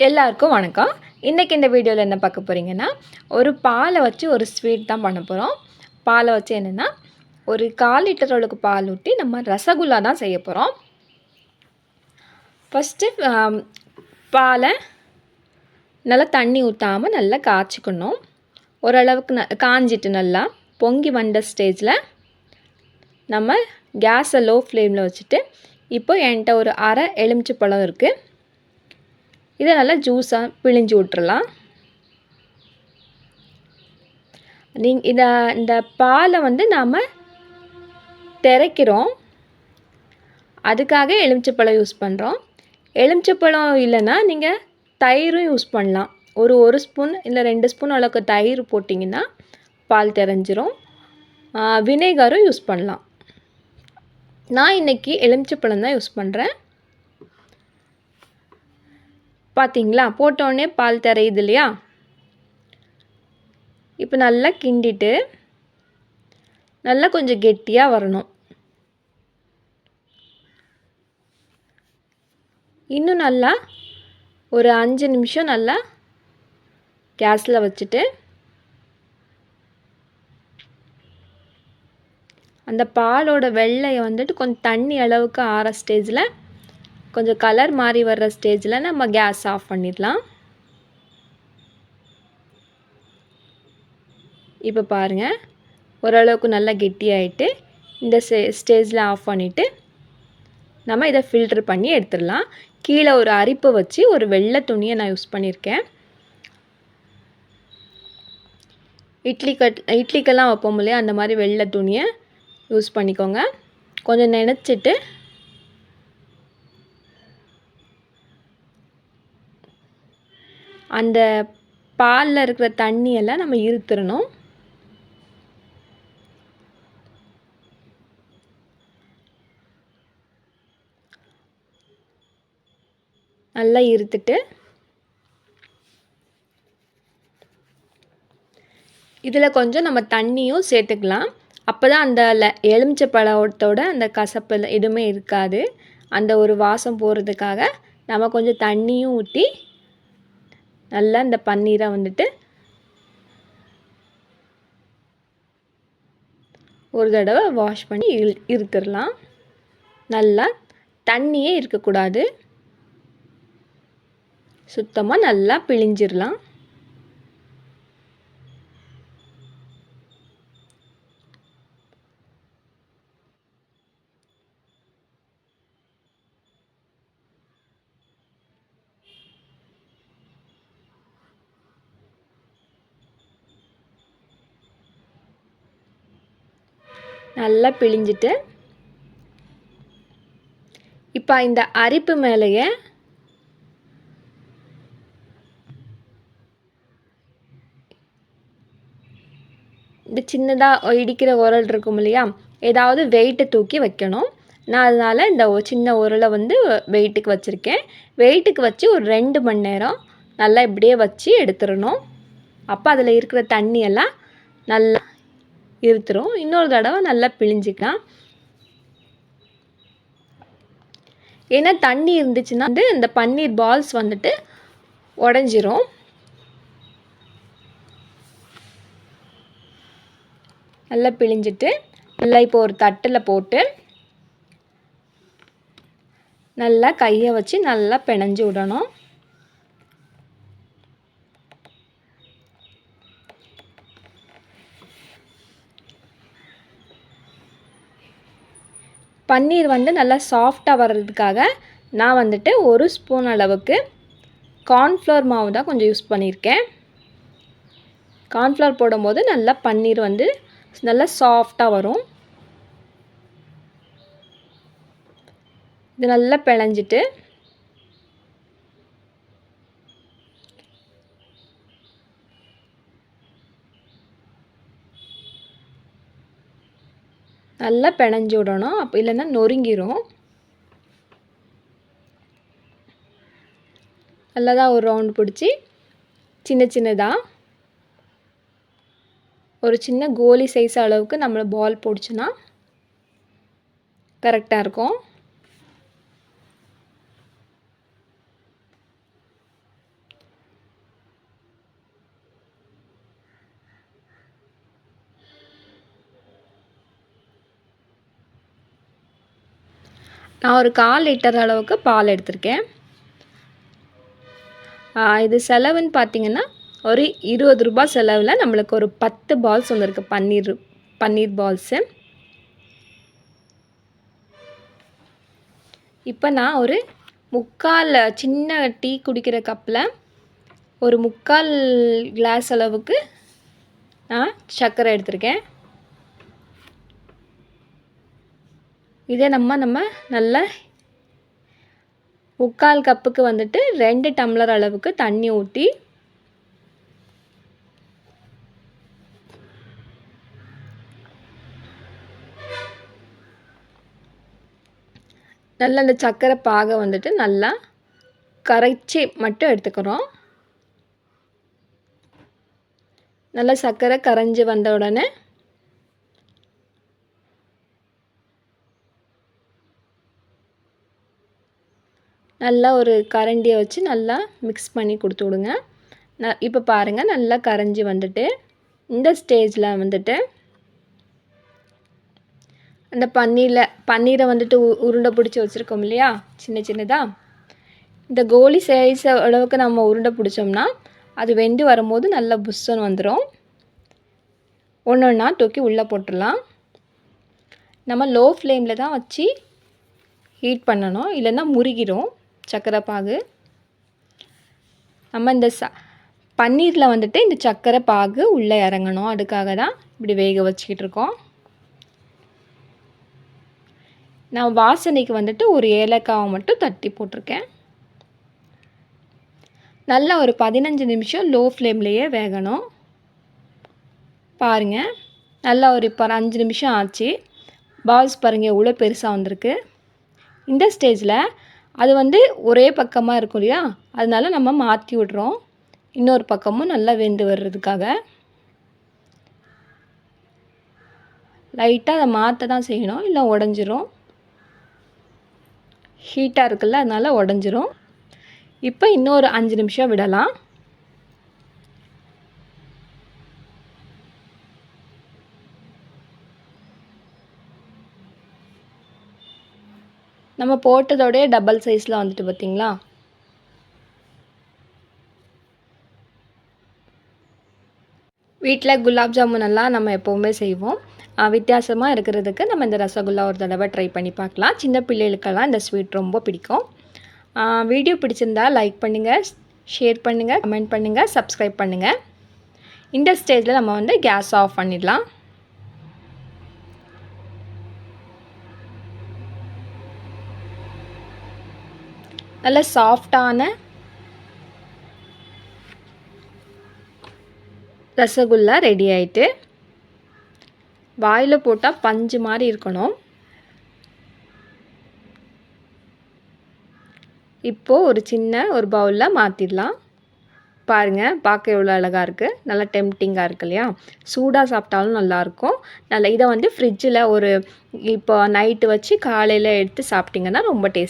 எல்லாருக்கும் வணக்கம். இன்றைக்கி இந்த வீடியோவில் என்ன பார்க்க போகிறீங்கன்னா ஒரு பாலை வச்சு ஒரு ஸ்வீட் தான் பண்ண போகிறோம் பாலை வச்சு என்னென்னா ஒரு கால் லிட்டர் அளவுக்கு பால் ஊற்றி நம்ம ரசகுல்லா தான் செய்ய போகிறோம் ஃபஸ்ட்டு பாலை நல்லா தண்ணி ஊற்றாமல் நல்லா காய்ச்சிக்கணும். ஓரளவுக்கு ந காஞ்சிட்டு நல்லா பொங்கி வந்த ஸ்டேஜில் நம்ம கேஸை லோ ஃப்ளேமில் வச்சுட்டு இப்போ என்கிட்ட ஒரு அரை எலுமிச்சை பழம் இருக்குது இதை நல்லா ஜூஸாக பிழிஞ்சு விட்டுறலாம். நீங் இதை இந்த பாலை வந்து நாம் திரைக்கிறோம். அதுக்காக எலுமிச்சப்பழம் யூஸ் பண்ணுறோம் எலுமிச்சப்பழம் இல்லைன்னா நீங்கள் தயிரும் யூஸ் பண்ணலாம். ஒரு ஒரு ஸ்பூன் இல்லை ரெண்டு ஸ்பூன் அளவுக்கு தயிர் போட்டிங்கன்னா பால் தெரிஞ்சிரும். வினேகரும் யூஸ் பண்ணலாம். நான் இன்றைக்கி எலுமிச்சப்பழம் தான் யூஸ் பண்ணுறேன் பார்த்தீங்களா போட்டோடனே பால் தரையுது இல்லையா? இப்போ நல்லா கிண்டிட்டு நல்லா கொஞ்சம் கெட்டியாக வரணும். இன்னும் நல்லா ஒரு அஞ்சு நிமிஷம் நல்லா கேஸில் வச்சுட்டு அந்த பாலோட வெள்ளையை வந்துட்டு கொஞ்சம் தண்ணி அளவுக்கு ஆற ஸ்டேஜில் கொஞ்சம் கலர் மாறி வர்ற ஸ்டேஜில் நம்ம கேஸ் ஆஃப் பண்ணிடலாம். இப்போ பாருங்கள் ஓரளவுக்கு நல்லா கெட்டியாயிட்டு இந்த ஸ்டே ஸ்டேஜில் ஆஃப் பண்ணிவிட்டு நம்ம இதை ஃபில்ட்ரு பண்ணி எடுத்துடலாம். கீழே ஒரு அரிப்பு வச்சு ஒரு வெள்ளை துணியை நான் யூஸ் பண்ணியிருக்கேன் இட்லி கட் இட்லிக்கெல்லாம் வைப்போம் இல்லையா? அந்த மாதிரி வெள்ளை துணியை யூஸ் பண்ணிக்கோங்க. கொஞ்சம் நினச்சிட்டு அந்த பாலில் இருக்கிற தண்ணியெல்லாம் நம்ம இருத்துடணும் நல்லா இருத்துட்டு இதில் கொஞ்சம் நம்ம தண்ணியும் சேர்த்துக்கலாம். அப்போ தான் அந்த எலுமிச்சை பழத்தோட அந்த கசப்பு எதுவுமே இருக்காது. அந்த ஒரு வாசம் போகிறதுக்காக நம்ம கொஞ்சம் தண்ணியும் ஊற்றி நல்லா இந்த பன்னீரை வந்துட்டு ஒரு தடவை வாஷ் பண்ணி இரு இருக்கிறலாம் நல்லா தண்ணியே இருக்கக்கூடாது. சுத்தமாக நல்லா பிழிஞ்சிடலாம் நல்லா பிழிஞ்சிட்டு இப்போ இந்த அரிப்பு மேலேயே இந்த சின்னதாக இடிக்கிற உரல் இருக்கும் இல்லையா? ஏதாவது வெயிட்டை தூக்கி வைக்கணும். நான் அதனால் இந்த சின்ன உரலை வந்து வெயிட்டுக்கு வச்சுருக்கேன். வெயிட்டுக்கு வச்சு ஒரு ரெண்டு மணி நேரம் நல்லா இப்படியே வச்சு எடுத்துடணும். அப்போ அதில் இருக்கிற தண்ணியெல்லாம் நல்லா இருத்துரும். இன்னொரு தடவை நல்லா பிழிஞ்சிக்கலாம். ஏன்னா தண்ணி இருந்துச்சுன்னா வந்து இந்த பன்னீர் பால்ஸ் வந்துட்டு உடஞ்சிரும். நல்லா பிழிஞ்சிட்டு நல்லா இப்போ ஒரு தட்டில் போட்டு நல்லா கையை வச்சு நல்லா பிணைஞ்சு விடணும். பன்னீர் வந்து நல்லா சாஃப்டாக வர்றதுக்காக நான் வந்துட்டு ஒரு ஸ்பூன் அளவுக்கு கார்ன்ஃப்ளவர் மாவு தான் கொஞ்சம் யூஸ் பண்ணியிருக்கேன். கார்ன்ஃப்ளவர் போடும்போது நல்லா பன்னீர் வந்து நல்லா சாஃப்டாக வரும். இது நல்லா பிணைஞ்சிட்டு நல்லா பிணைஞ்சு விடணும். அப்போ இல்லைன்னா நொறுங்கிரும். நல்லதாக ஒரு ரவுண்ட் பிடிச்சி சின்ன சின்னதாக ஒரு சின்ன கோலி சைஸ் அளவுக்கு நம்மளை பால் போடுச்சுன்னா கரெக்டாக இருக்கும். நான் ஒரு கால் லிட்டர் அளவுக்கு பால் எடுத்திருக்கேன். இது செலவுன்னு பார்த்தீங்கன்னா ஒரு இருபது ரூபாய் செலவில் நம்மளுக்கு ஒரு பத்து பால்ஸ் வந்திருக்கு பன்னீர் பன்னீர் பால்ஸு. இப்போ நான் ஒரு முக்கால் சின்ன டீ குடிக்கிற கப்பில் ஒரு முக்கால் கிளாஸ் அளவுக்கு நான் சர்க்கரை எடுத்திருக்கேன். இதே நம்ம நம்ம நல்ல முக்கால் கப்புக்கு வந்துட்டு ரெண்டு டம்ளர் அளவுக்கு தண்ணி ஊற்றி நல்லா அந்த சர்க்கரை பாகை வந்துட்டு நல்லா கரைச்சி மட்டும் எடுத்துக்கிறோம். நல்லா சர்க்கரை கரைஞ்சி வந்த உடனே நல்லா ஒரு கரண்டியை வச்சு நல்லா மிக்ஸ் பண்ணி கொடுத்து விடுங்க. ந இப்போ பாருங்கள் நல்லா கரைஞ்சி வந்துட்டு இந்த ஸ்டேஜில் வந்துட்டு அந்த பன்னீரில் பன்னீரை வந்துட்டு உ உருண்டை பிடிச்சி வச்சுருக்கோம் இல்லையா? சின்ன சின்னதாக இந்த கோலி சைஸ் அளவுக்கு நம்ம உருண்டை பிடிச்சோம்னா அது வெந்து வரும்போது நல்லா புஷ்ஷன் வந்துடும் ஒன்று ஒன்றா தூக்கி உள்ளே போட்டுடலாம். நம்ம லோ ஃப்ளேமில் தான் வச்சு ஹீட் பண்ணணும். இல்லைன்னா முருகிடும் சர்க்கரை பாகு நம்ம இந்த ச பன்னீரில் வந்துட்டு இந்த சர்க்கரை பாகு உள்ளே இறங்கணும். அதுக்காக தான் இப்படி வேக வச்சுக்கிட்டு இருக்கோம். நான் வாசனைக்கு வந்துட்டு ஒரு ஏலக்காவை மட்டும் தட்டி போட்டிருக்கேன். நல்லா ஒரு பதினஞ்சு நிமிஷம் லோ ஃப்ளேம்லேயே வேகணும். பாருங்கள் நல்லா ஒரு இப்போ அஞ்சு நிமிஷம் ஆச்சு. பால்ஸ் பாருங்கள் எவ்வளோ பெருசாக வந்திருக்கு. இந்த ஸ்டேஜில் அது வந்து ஒரே பக்கமாக இருக்கும் இல்லையா? அதனால நம்ம மாற்றி விட்றோம். இன்னொரு பக்கமும் நல்லா வெந்து வர்றதுக்காக. லைட்டாக அதை மாற்ற தான் செய்யணும். இல்லை உடஞ்சிரும். ஹீட்டாக இருக்குல்ல அதனால் உடஞ்சிரும். இப்போ இன்னொரு அஞ்சு நிமிஷம் விடலாம். நம்ம போட்டதோடைய டபுள் சைஸில் வந்துட்டு பார்த்திங்களா வீட்டில் குலாப் ஜாமுன் எல்லாம் நம்ம எப்போவுமே செய்வோம். வித்தியாசமாக இருக்கிறதுக்கு நம்ம இந்த ரசகுல்லா ஒரு தடவை ட்ரை பண்ணி பார்க்கலாம். சின்ன பிள்ளைகளுக்கெல்லாம் இந்த ஸ்வீட் ரொம்ப பிடிக்கும். வீடியோ பிடிச்சிருந்தா லைக் பண்ணுங்கள் ஷேர் பண்ணுங்கள் கமெண்ட் பண்ணுங்கள் சப்ஸ்கிரைப் பண்ணுங்கள் இந்த ஸ்டேஜில் நம்ம வந்து கேஸ் ஆஃப் பண்ணிடலாம். நல்ல சாஃப்டான ரசகுல்லா ரெடி ஆயிட்டு வாயில் போட்டால் பஞ்சு மாதிரி இருக்கணும். இப்போது ஒரு சின்ன ஒரு பவுலில் மாற்றிடலாம் பாருங்கள் பார்க்க எவ்வளோ அழகாக இருக்குது நல்லா டெம்டிங்காக இருக்கு இல்லையா? சூடாக சாப்பிட்டாலும் நல்லாயிருக்கும் நல்லா இதை வந்து ஃப்ரிட்ஜில் ஒரு இப்போ நைட்டு வச்சு காலையில் எடுத்து சாப்பிட்டிங்கன்னா ரொம்ப டேஸ்ட்